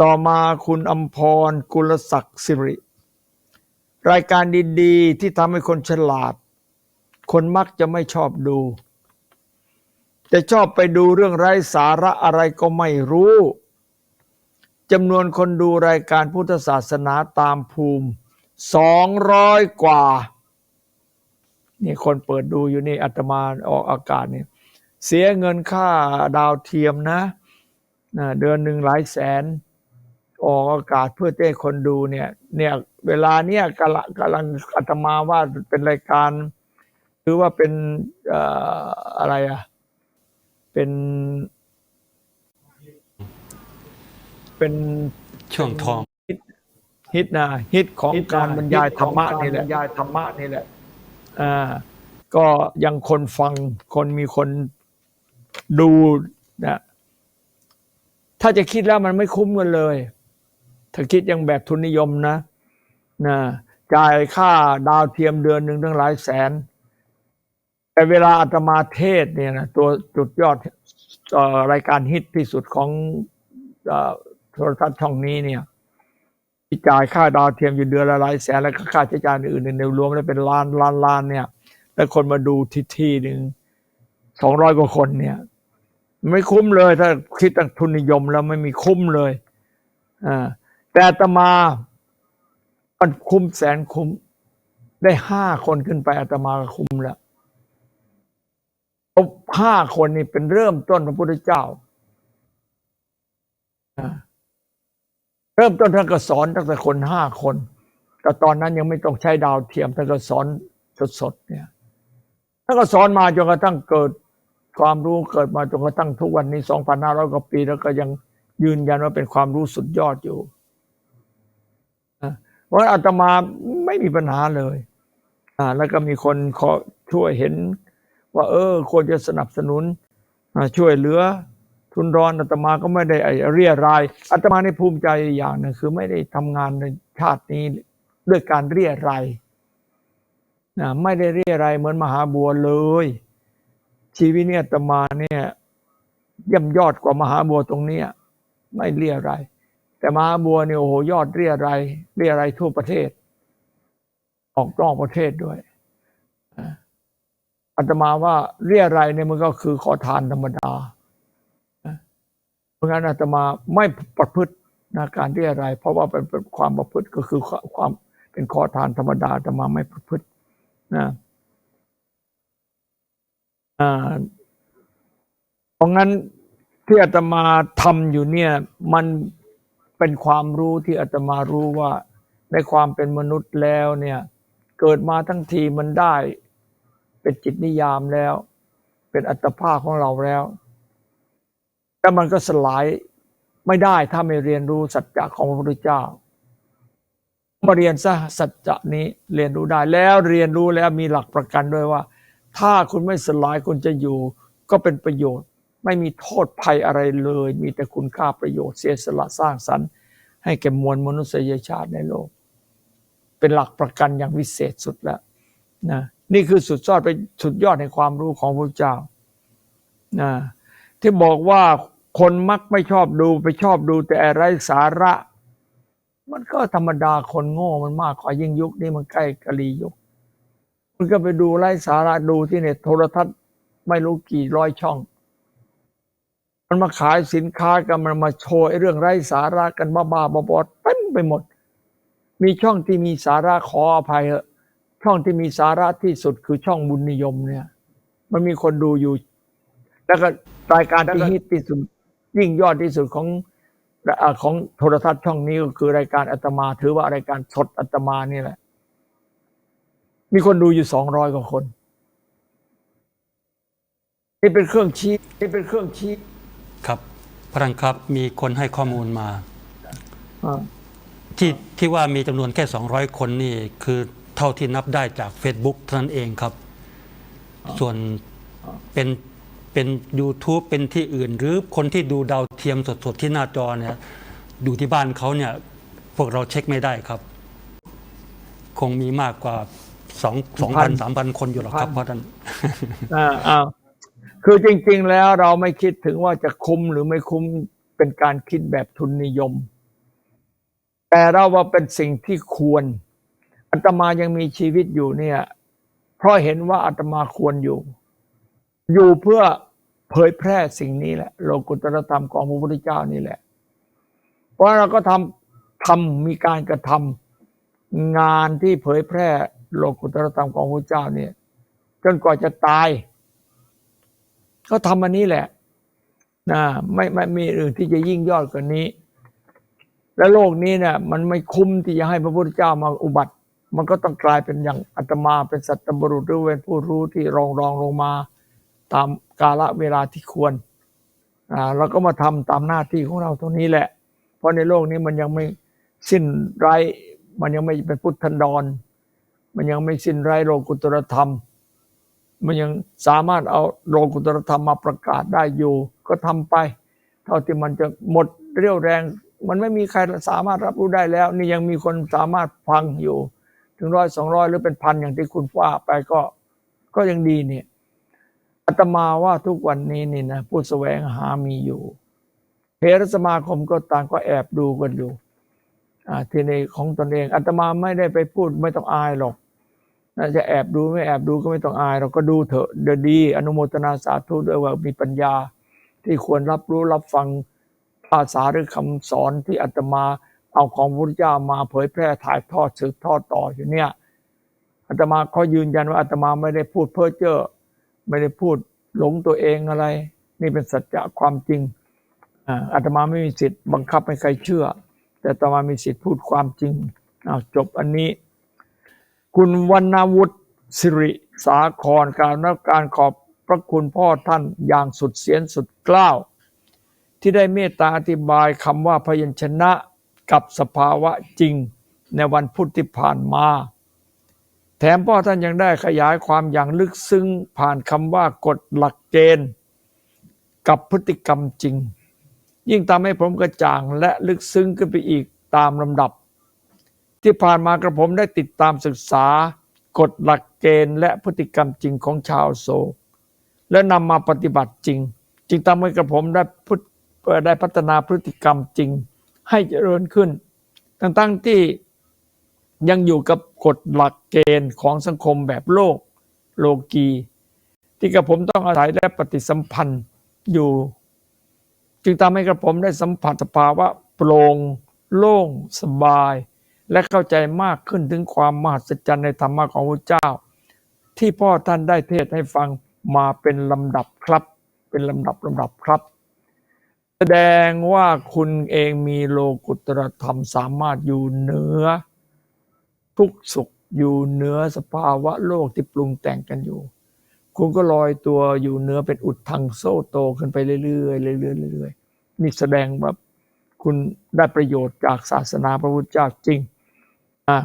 ต่อมาคุณอมพรกุลศักดิ์สิริ รายการดีๆ ที่ทำให้คนฉลาด คนมักจะไม่ชอบดูจะชอบไปดูเรื่องไร้สาระอะไรก็ไม่รู้จำนวนคนดูรายการพุทธศาสนาตามภูมิสองร้อยกว่า นี่คนเปิดดูอยู่นี่อาตมาออกอากาศนี่เสียเงินค่าดาวเทียมนะนะเดือนหนึ่งหลายแสน ออกอากาศเพื่อให้คนดูเนี่ย เนี่ย เวลาเนี้ยกำลังกำลังอาตมาว่าเป็นรายการหรือว่าเป็นเอ่ออะไรอะเป็น เป็นช่วงทองฮิตนะฮิตของฮิตนะการบรรยายฮิตธรรมะของการนี่แหละบรรยายธรรมะนี่แหละอ่าก็ยังคนฟังคนมีคนดูนะถ้าจะคิดแล้วมันไม่คุ้มกันเลย ถ้าคิดยังแบบทุนนิยมนะนะจ่ายค่าดาวเทียมเดือนหนึ่งตั้งหลายแสน แต่เวลาอาตมาเทศเนี่ยนะตัวจุดยอดออรายการฮิตที่สุดของอโทรทัศน์ช่องนี้เนี่ยที่จ่ายค่าดาวเทียมอยู่เดือนละหลายแสนแล้วก็ค่าใช้จ่ายอื่นๆในรวมแล้วเป็นล้านล้านล้านเนี่ย แล้วคนมาดูที่ที่หนึ่งสองร้อยกว่าคนเนี่ย ไม่คุ้มเลยถ้าคิดตั้งทุนนิยมแล้วไม่มีคุ้มเลย อ่า แต่อาตมามันคุ้มแสนคุ้ม ได้ห้าคนขึ้นไปอาตมาก็คุ้มแล้วเพราะห้าคนนี่เป็นเริ่มต้นพระพุทธเจ้า เริ่มต้นท่านก็สอนตั้งแต่คนห้าคน แต่ตอนนั้นยังไม่ต้องใช้ดาวเทียมท่านก็สอนสดๆเนี่ยท่านก็สอนมาจนกระทั่งเกิดความรู้เกิดมาจนกระทั่งทุกวันนี้2,500กว่าปี แล้วก็ยังยืนยันว่าเป็นความรู้สุดยอดอยู่ เพราะอาตมาไม่มีปัญหาเลย อ่า แล้วก็มีคนขอช่วยเห็น ว่า เออ ควรจะสนับสนุนช่วยเหลือ ทุนรอนอาตมาก็ไม่ได้ไอเรียรายอาตมาในภูมิใจอย่างหนึ่งคือไม่ได้ทำงานในชาตินี้ด้วยการเรียรายนะไม่ได้เรียอะไรยเหมือนมหาบัวเลย ชีวิตเนี่ยอาตมาเนี่ยย่ำยอดกว่ามหาบัวตรงเนี้ยไม่เรียอะไรย แต่มาบัวเนี่ยโอ้โหยอดเรียอะไรเรียอะไรทั่วประเทศ ออกนอกประเทศด้วยอาตมาว่าเรียอะไรเนี่ยมันก็คือขอทานธรรมดาเพราะงั้นอาตมาไม่ประพฤตินะการเรียอะไร เพราะว่าเป็นเป็นความประพฤติก็คือความเป็นขอทานธรรมดาอาตมาไม่ประพฤตินะอ่าเพราะงั้นที่อาตมาทำอยู่เนี่ย มัน เป็นความรู้ที่อาตมารู้ว่า ในความเป็นมนุษย์แล้วเนี่ย เกิดมาทั้งทีมันได้ เป็นจิตนิยามแล้ว เป็นอัตภาพของเราแล้วแต่มันก็สลายไม่ได้ถ้าไม่เรียนรู้สัจจะของพระพุทธเจ้ามาเรียนซะสัจจะนี้เรียนรู้ได้แล้วเรียนรู้แล้วมีหลักประกันด้วยว่า ถ้าคุณไม่สลายคุณจะอยู่ ก็เป็นประโยชน์ ไม่มีโทษภัยอะไรเลย มีแต่คุณค่าประโยชน์เสียสละสร้างสรรค์ ให้แก่มวลมนุษยชาติในโลก เป็นหลักประกันอย่างวิเศษสุดแล้วนะนี่คือสุดยอดไปสุดยอดในความรู้ของพระเจ้านะที่บอกว่าคนมักไม่ชอบดูไปชอบดูแต่ไร้สาระ มันก็ธรรมดาคนโง่มันมากกว่ายิ่งยุคนี้มันใกล้กะลียุค มันก็ไปดูไร้สาระดูที่เนี่ยโทรทัศน์ไม่รู้กี่ร้อยช่อง มันมาขายสินค้ากันมันมาโชว์ไอ้เรื่องไร้สาระกันบ้าๆบอๆเต็มไปหมด มีช่องที่มีสาระขออภัยเถอะช่องที่มีสาระที่สุดคือช่องบุญนิยมเนี่ย มันมีคนดูอยู่ แล้วก็รายการที่ฮิตที่สุดยิ่งยอดที่สุดของและอ่าของโทรทัศน์ช่องนี้ก็คือรายการอาตมา ถือว่ารายการสดอาตมานี่แหละ มีคนดูอยู่สองร้อยกว่าคน นี่เป็นเครื่องชี้นี่เป็นเครื่องชี้ ครับพระท่านครับมีคนให้ข้อมูลมาอ่าที่ที่ว่ามีจำนวนแค่ 200 คนนี่คือเท่าที่นับได้จาก Facebook เท่านั้นเองครับ ส่วนเป็นเป็น YouTube เป็นที่อื่น หรือคนที่ดูดาวเทียมสดๆที่หน้าจอเนี่ยดูที่บ้านเขาเนี่ยพวกเราเช็คไม่ได้ครับ คงมีมากกว่า2 2,000 3,000คนอยู่หรอกครับเพราะท่านอ่าอ้าว คือจริง ๆ แล้วเราไม่คิดถึงว่าจะคุ้มหรือไม่คุ้มเป็นการคิดแบบทุนนิยม แต่เราว่าเป็นสิ่งที่ควรอาตมายังมีชีวิตอยู่เนี่ย เพราะเห็นว่าอาตมาควรอยู่ อยู่เพื่อเผยแพร่สิ่งนี้แหละโลกุตรธรรมของพระพุทธเจ้านี่แหละ เพราะเราก็ทำทำมีการกระทำงานที่เผยแพร่โลกุตตรธรรมของพระพุทธเจ้าเนี่ย จนกว่าจะตาย ก็ทำอันนี้แหละนะไม่ไม่มีอื่นที่จะยิ่งยอดกว่านี้ และโลกนี้เนี่ยมันไม่คุ้มที่จะให้พระพุทธเจ้ามาอุบัติ มันก็ต้องกลายเป็นอย่างอาตมาเป็นสัตตบรุษหรือเป็นผู้รู้ที่รองรองลงมาตามกาลเวลาที่ควรอ่าเราก็มาทำตามหน้าที่ของเราตรงนี้แหละ เพราะในโลกนี้มันยังไม่สิ้นไรมันยังไม่เป็นพุทธันดร มันยังไม่สิ้นไรโลกุตตรธรรม มันยังสามารถเอาโลกุตรธรรมมาประกาศได้อยู่ ก็ทำไป เท่าที่มันจะหมดเรี่ยวแรง มันไม่มีใครสามารถรับรู้ได้แล้ว นี่ยังมีคนสามารถฟังอยู่ ถึงร้อยสองร้อยหรือเป็นพันอย่างที่คุณว่าไปก็ก็ยังดีเนี่ยอาตมาว่าทุกวันนี้นี่นะผู้แสวงหามีอยู่เทรสมาคมก็ต่างก็แอบดูกันอยู่อ่าทีนี้ของตนเองอาตมาไม่ได้ไปพูดไม่ต้องอายหรอก จะแอบดูไม่แอบดูก็ไม่ต้องอาย เราก็ดูเถอะเดี๋ยวดี อนุโมทนาสาธุด้วยว่ามีปัญญา ที่ควรรับรู้รับฟังภาษาหรือคำสอนที่อาตมาเอาของพุทธเจ้ามาเผยแพร่ถ่ายทอดสืบทอดต่ออยู่เนี่ยอาตมาขอยืนยันว่าอาตมาไม่ได้พูดเพ้อเจ้อไม่ได้พูดหลงตัวเองอะไร นี่เป็นสัจจะความจริงอาตมาไม่มีสิทธิ์บังคับให้ใครเชื่อ แต่อาตมามีสิทธิ์พูดความจริงอ้าจบอันนี้ คุณวรรณวุฒิสิริสาครการนับการขอบพระคุณพ่อท่านอย่างสุดเสียนสุดกล้าว ที่ได้เมตตาอธิบายคำว่าพยัญชนะกับสภาวะจริงในวันพุธที่ผ่านมา แถมพ่อท่านยังได้ขยายความอย่างลึกซึ้งผ่านคำว่ากฎหลักเกณฑ์กับพฤติกรรมจริง ยิ่งทำให้ผมกระจ่างและลึกซึ้งขึ้นไปอีกตามลำดับ ที่ผ่านมากระผมได้ติดตามศึกษากฎหลักเกณฑ์และพฤติกรรมจริงของชาวโศกและนำมาปฏิบัติจริง จึงทำให้กระผมได้พุทได้พัฒนาพฤติกรรมจริงให้เจริญขึ้น ทั้งๆที่ยังอยู่กับกฎหลักเกณฑ์ของสังคมแบบโลกโลกี ที่กระผมต้องอาศัยและปฏิสัมพันธ์อยู่ จึงทำให้กระผมได้สัมผัสสภาวะโปร่งโล่งสบาย และเข้าใจมากขึ้นถึงความมหัศจรรย์ในธรรมะของพระเจ้า ที่พ่อท่านได้เทศให้ฟังมาเป็นลำดับครับ เป็นลำดับลำดับครับ แสดงว่าคุณเองมีโลกุตรธรรมสามารถอยู่เหนือ ทุกสุขอยู่เหนือสภาวะโลกที่ปรุงแต่งกันอยู่ คุณก็ลอยตัวอยู่เหนือเป็นอุดทางโซ่โตขึ้นไปเรื่อยๆเรื่อยๆเรื่อยๆนี่แสดงว่าคุณได้ประโยชน์จากศาสนาพระพุทธเจ้าจริง อะ